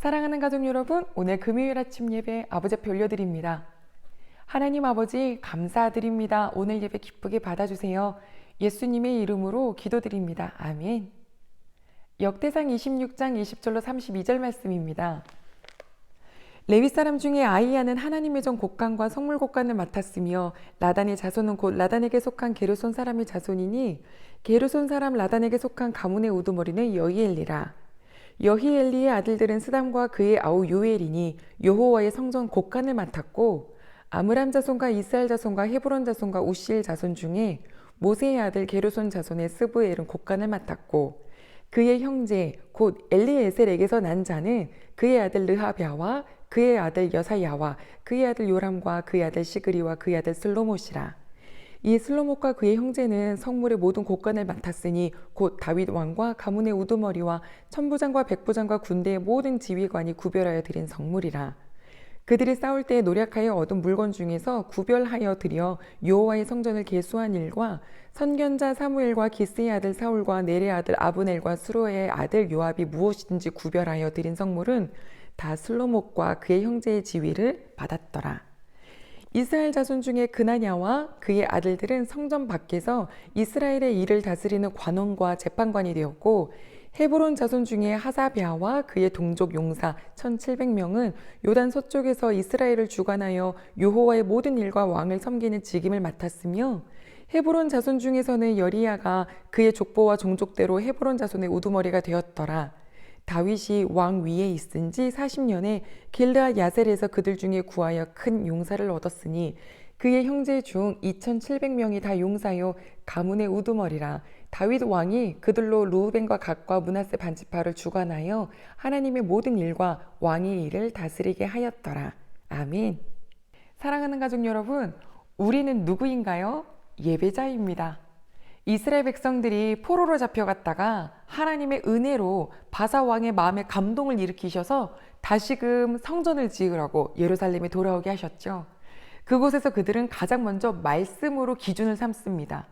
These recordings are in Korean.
사랑하는 가족 여러분, 오늘 금요일 아침 예배 아버지 앞에 올려드립니다. 하나님 아버지 감사드립니다. 오늘 예배 기쁘게 받아주세요. 예수님의 이름으로 기도드립니다. 아멘. 역대상 26장 20절로 32절 말씀입니다. 레위 사람 중에 아이야는 하나님의 전 곡간과 성물 곡간을 맡았으며 라단의 자손은 곧 라단에게 속한 게르손 사람의 자손이니 게르손 사람 라단에게 속한 가문의 우두머리는 여히엘리라. 여히엘리의 아들들은 스담과 그의 아우 요엘이니 여호와의 성전 곡간을 맡았고 아므람 자손과 이스라엘 자손과 헤브론 자손과 우시엘 자손 중에 모세의 아들 게르손 자손의 스브엘은 곡간을 맡았고 그의 형제 곧 엘리에셀에게서 난 자는 그의 아들 르하랴와 그의 아들 여사야와 그의 아들 요람과 그의 아들 시그리와 그의 아들 슬로못이라 이 슬로못과 그의 형제는 성물의 모든 곡간을 맡았으니 곧 다윗 왕과 가문의 우두머리와 천부장과 백부장과 군대의 모든 지휘관이 구별하여 드린 성물이라 그들이 싸울 때에 노력하여 얻은 물건 중에서 구별하여 드려 여호와의 성전을 개수한 일과 선견자 사무엘과 기스의 아들 사울과 네레 아들 아브넬과 수로의 아들 요압이 무엇이든지 구별하여 드린 성물은 다 슬로목과 그의 형제의 지위를 받았더라. 이스라엘 자손 중에 그나냐와 그의 아들들은 성전 밖에서 이스라엘의 일을 다스리는 관원과 재판관이 되었고 헤브론 자손 중에 하사비아와 그의 동족 용사 1700명은 요단 서쪽에서 이스라엘을 주관하여 여호와의 모든 일과 왕을 섬기는 직임을 맡았으며 헤브론 자손 중에서는 여리야가 그의 족보와 종족대로 헤브론 자손의 우두머리가 되었더라. 다윗이 왕 위에 있은 지 40년에 길르아 야셀에서 그들 중에 구하여 큰 용사를 얻었으니 그의 형제 중 2700명이 다 용사요 가문의 우두머리라 다윗 왕이 그들로 루우벤과 각과 문하세 반지파를 주관하여 하나님의 모든 일과 왕의 일을 다스리게 하였더라. 아멘. 사랑하는 가족 여러분, 우리는 누구인가요? 예배자입니다. 이스라엘 백성들이 포로로 잡혀갔다가 하나님의 은혜로 바사 왕의 마음에 감동을 일으키셔서 다시금 성전을 지으라고 예루살렘에 돌아오게 하셨죠. 그곳에서 그들은 가장 먼저 말씀으로 기준을 삼습니다.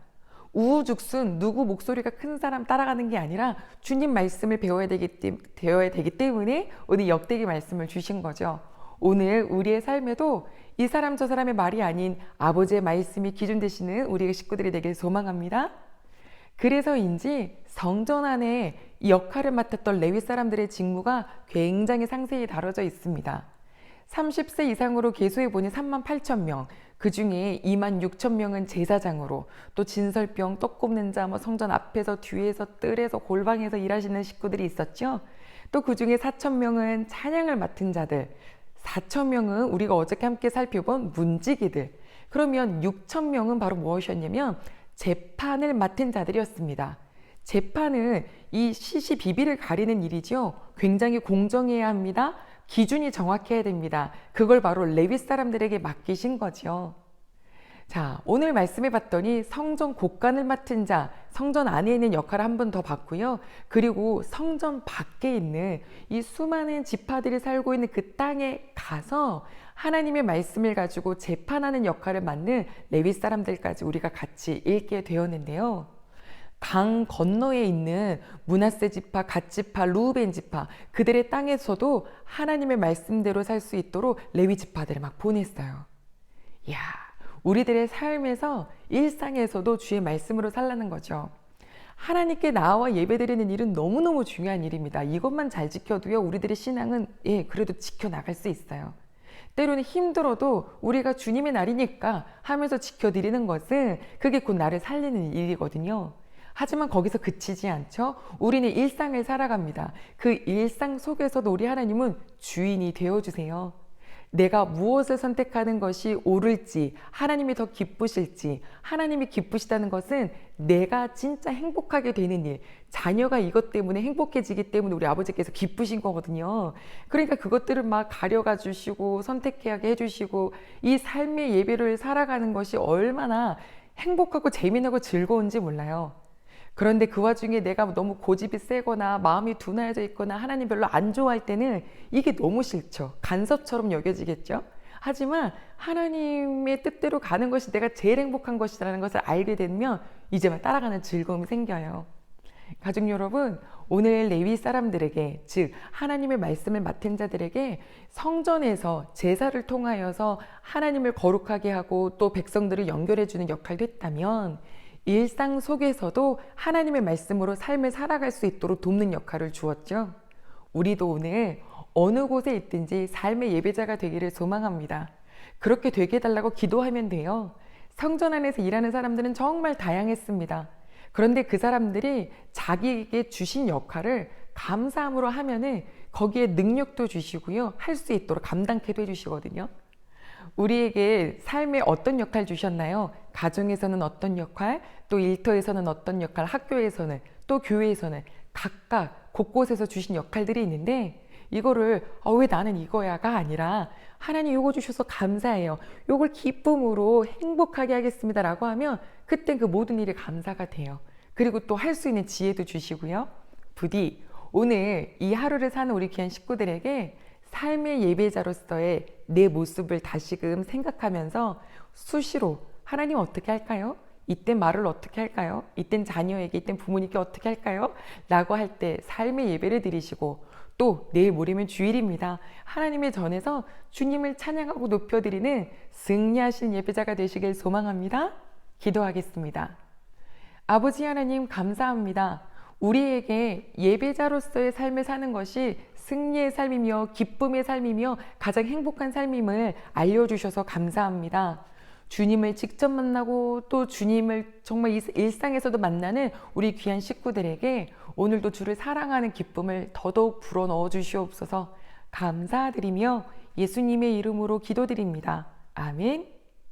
우후죽순 누구 목소리가 큰 사람 따라가는 게 아니라 주님 말씀을 배워야 되기, 되어야 되기 때문에 오늘 역대기 말씀을 주신 거죠. 오늘 우리의 삶에도 이 사람 저 사람의 말이 아닌 아버지의 말씀이 기준 되시는 우리의 식구들이 되길 소망합니다. 그래서인지 성전 안에 역할을 맡았던 레위 사람들의 직무가 굉장히 상세히 다뤄져 있습니다. 30세 이상으로 계수해 보니 3만 8천 명, 그 중에 2만 6천 명은 제사장으로, 또 진설병, 떡 굽는 자, 뭐 성전 앞에서, 뒤에서, 뜰에서, 골방에서 일하시는 식구들이 있었죠. 또 그 중에 4천 명은 찬양을 맡은 자들, 4천 명은 우리가 어저께 함께 살펴본 문지기들, 그러면 6천 명은 바로 무엇이었냐면 재판을 맡은 자들이었습니다. 재판은 이 시시 비비를 가리는 일이죠. 굉장히 공정해야 합니다. 기준이 정확해야 됩니다. 그걸 바로 레위 사람들에게 맡기신 거죠. 자, 오늘 말씀해 봤더니 성전 곳간을 맡은 자, 성전 안에 있는 역할을 한 번 더 봤고요. 그리고 성전 밖에 있는 이 수많은 지파들이 살고 있는 그 땅에 가서 하나님의 말씀을 가지고 재판하는 역할을 맡는 레위 사람들까지 우리가 같이 읽게 되었는데요. 강 건너에 있는 문하세 지파, 갓 지파, 루우벤 지파 그들의 땅에서도 하나님의 말씀대로 살 수 있도록 레위 지파들을 막 보냈어요. 야, 우리들의 삶에서 일상에서도 주의 말씀으로 살라는 거죠. 하나님께 나와 예배드리는 일은 너무너무 중요한 일입니다. 이것만 잘 지켜도요, 우리들의 신앙은 예, 그래도 지켜나갈 수 있어요. 때로는 힘들어도 우리가 주님의 날이니까 하면서 지켜드리는 것은 그게 곧 나를 살리는 일이거든요. 하지만 거기서 그치지 않죠. 우리는 일상을 살아갑니다. 그 일상 속에서도 우리 하나님은 주인이 되어주세요. 내가 무엇을 선택하는 것이 옳을지, 하나님이 더 기쁘실지, 하나님이 기쁘시다는 것은 내가 진짜 행복하게 되는 일, 자녀가 이것 때문에 행복해지기 때문에 우리 아버지께서 기쁘신 거거든요. 그러니까 그것들을 막 가려가 주시고 선택하게 해주시고 이 삶의 예배를 살아가는 것이 얼마나 행복하고 재미나고 즐거운지 몰라요. 그런데 그 와중에 내가 너무 고집이 세거나 마음이 둔해져 있거나 하나님 별로 안 좋아할 때는 이게 너무 싫죠. 간섭처럼 여겨지겠죠. 하지만 하나님의 뜻대로 가는 것이 내가 제일 행복한 것이라는 것을 알게 되면 이제 막 따라가는 즐거움이 생겨요. 가족 여러분, 오늘 레위 사람들에게, 즉, 하나님의 말씀을 맡은 자들에게 성전에서 제사를 통하여서 하나님을 거룩하게 하고 또 백성들을 연결해주는 역할도 했다면, 일상 속에서도 하나님의 말씀으로 삶을 살아갈 수 있도록 돕는 역할을 주었죠. 우리도 오늘 어느 곳에 있든지 삶의 예배자가 되기를 소망합니다. 그렇게 되게 해달라고 기도하면 돼요. 성전 안에서 일하는 사람들은 정말 다양했습니다. 그런데 그 사람들이 자기에게 주신 역할을 감사함으로 하면은 거기에 능력도 주시고요. 할 수 있도록 감당케도 해주시거든요. 우리에게 삶에 어떤 역할 주셨나요? 가정에서는 어떤 역할, 또 일터에서는 어떤 역할, 학교에서는, 또 교회에서는 각각 곳곳에서 주신 역할들이 있는데 이거를 어, 왜 나는 이거야가 아니라 하나님 요거 주셔서 감사해요. 요걸 기쁨으로 행복하게 하겠습니다라고 하면 그때 그 모든 일이 감사가 돼요. 그리고 또 할 수 있는 지혜도 주시고요. 부디 오늘 이 하루를 사는 우리 귀한 식구들에게 삶의 예배자로서의 내 모습을 다시금 생각하면서 수시로 하나님 어떻게 할까요? 이땐 말을 어떻게 할까요? 이땐 자녀에게, 이땐 부모님께 어떻게 할까요? 라고 할 때 삶의 예배를 드리시고 또 내일 모레면 주일입니다. 하나님의 전에서 주님을 찬양하고 높여드리는 승리하신 예배자가 되시길 소망합니다. 기도하겠습니다. 아버지 하나님 감사합니다. 우리에게 예배자로서의 삶을 사는 것이 승리의 삶이며 기쁨의 삶이며 가장 행복한 삶임을 알려주셔서 감사합니다. 주님을 직접 만나고 또 주님을 정말 일상에서도 만나는 우리 귀한 식구들에게 오늘도 주를 사랑하는 기쁨을 더더욱 불어넣어 주시옵소서 감사드리며 예수님의 이름으로 기도드립니다. 아멘.